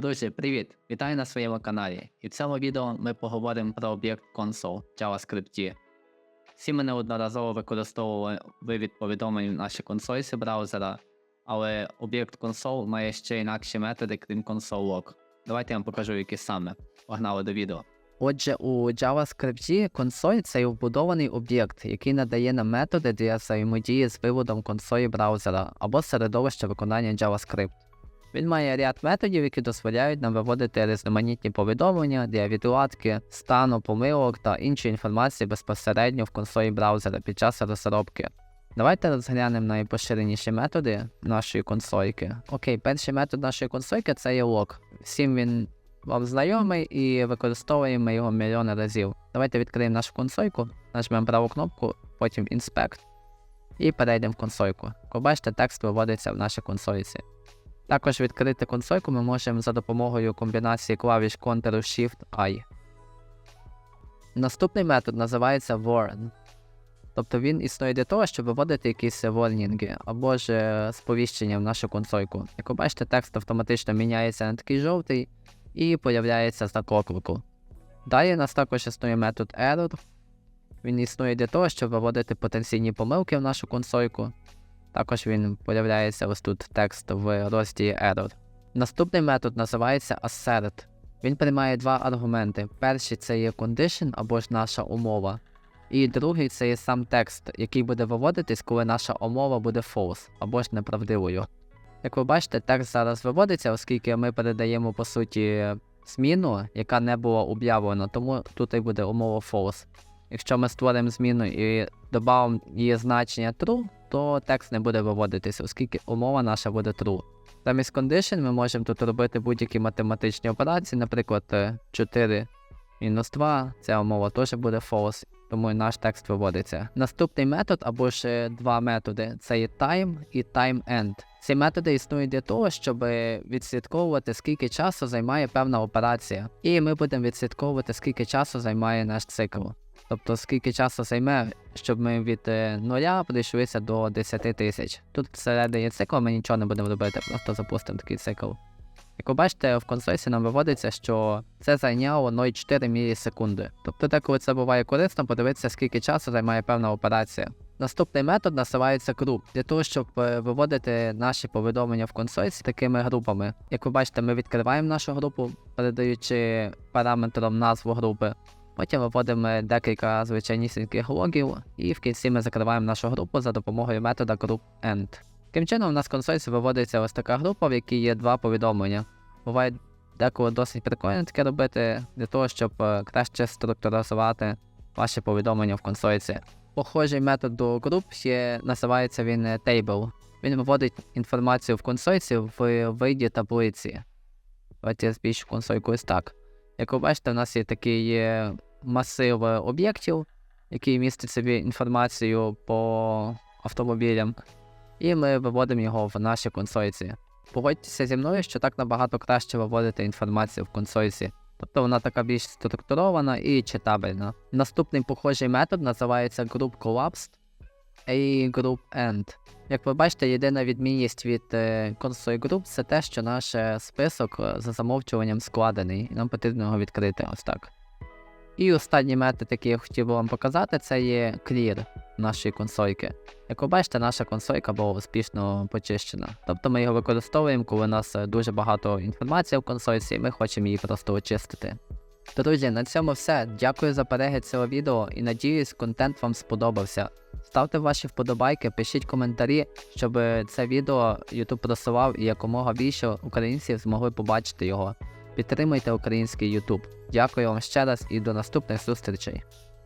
Друзі, привіт! Вітаю на своєму каналі. І в цьому відео ми поговоримо про об'єкт console в JavaScript. Всі ми неодноразово використовували вивід повідомлень в нашій консольці браузера, але об'єкт console має ще інакші методи, крім console.log. Давайте я вам покажу, які саме. Погнали до відео. Отже, у JavaScript консоль це вбудований об'єкт, який надає нам методи для взаємодії з виводом консолі браузера або середовища виконання JavaScript. Він має ряд методів, які дозволяють нам виводити різноманітні повідомлення для відладки, стану, помилок та іншої інформації безпосередньо в консолі браузера під час розробки. Давайте розглянемо найпоширеніші методи нашої консольки. Окей, перший метод нашої консольки це є log. Всім він вам знайомий і використовуємо його мільйони разів. Давайте відкриємо нашу консольку, нажмемо праву кнопку, потім Inspect і перейдемо в консольку. Як бачите, текст виводиться в нашій консольці. Також відкрити консольку ми можемо за допомогою комбінації клавіш Ctrl-Shift-I. Наступний метод називається warn. Тобто він існує для того, щоб виводити якісь ворнінги або ж е, сповіщення в нашу консольку. Як ви бачите, текст автоматично міняється на такий жовтий і появляється знак оклику. Далі у нас також існує метод error. Він існує для того, щоб виводити потенційні помилки в нашу консольку. Також він появляється ось тут текст в розділі Error. Наступний метод називається assert. Він приймає два аргументи. Перший це є condition або ж наша умова. І другий це є сам текст, який буде виводитись, коли наша умова буде false або ж неправдивою. Як ви бачите, текст зараз виводиться, оскільки ми передаємо по суті зміну, яка не була об'явлена, тому тут і буде умова false. Якщо ми створимо зміну і додамо її значення true, то текст не буде виводитися, оскільки умова наша буде true. Замість condition ми можемо тут робити будь-які математичні операції, наприклад, е, 4 мінус 2, ця умова теж буде false, тому і наш текст виводиться. Наступний метод або ж е, два методи це є time і time-end. Ці методи існують для того, щоб відслідковувати, скільки часу займає певна операція. І ми будемо відслідковувати, скільки часу займає наш цикл. Тобто скільки часу займе, щоб ми від е, нуля прийшлися до 10 тисяч. Тут всередині цикла ми нічого не будемо робити, просто запустимо такий цикл. Як ви бачите, в консольсі нам виводиться, що це зайняло 0,4 мілісекунди. Тобто, деколи це буває корисно, подивитися, скільки часу займає певна операція. Наступний метод називається group, для того, щоб е, виводити наші повідомлення в консольсі такими групами. Як ви бачите, ми відкриваємо нашу групу, передаючи параметром назву групи. Потім виводимо декілька звичайнісіньких логів, і в кінці ми закриваємо нашу групу за допомогою метода group-end. Таким чином, у нас в консольці виводиться ось така група, в якій є два повідомлення. Буває деколи досить прикольно таке робити для того, щоб е, краще структуризувати ваші повідомлення в консольці. Похожий метод до груп є, називається він е, table. Він виводить інформацію в консольці в виді таблиці. Давайте я збільшу консольку ось так. Як ви бачите, у нас є такий е, масив об'єктів, який містить собі інформацію по автомобілям, і ми виводимо його в наші консольці. Погодьтеся зі мною, що так набагато краще виводити інформацію в консольці. Тобто вона така більш структурована і читабельна. Наступний похожий метод називається Group Collapsed і Group End. Як ви бачите, єдина відмінність від е, консоль Group це те, що наш е, список е, за замовчуванням складений, і нам потрібно його відкрити ось так. І останній метод, який я хотів вам показати, це є Clear нашої консольки. Як ви бачите, наша консолька була успішно почищена. Тобто ми його використовуємо, коли у нас е, дуже багато інформації в консольці, і ми хочемо її просто очистити. Друзі, на цьому все. Дякую за перегляд цього відео і надіюсь, контент вам сподобався. Ставте ваші вподобайки, пишіть коментарі, щоб це відео YouTube просував і якомога більше українців змогли побачити його. Підтримуйте український YouTube. Дякую вам ще раз і до наступних зустрічей.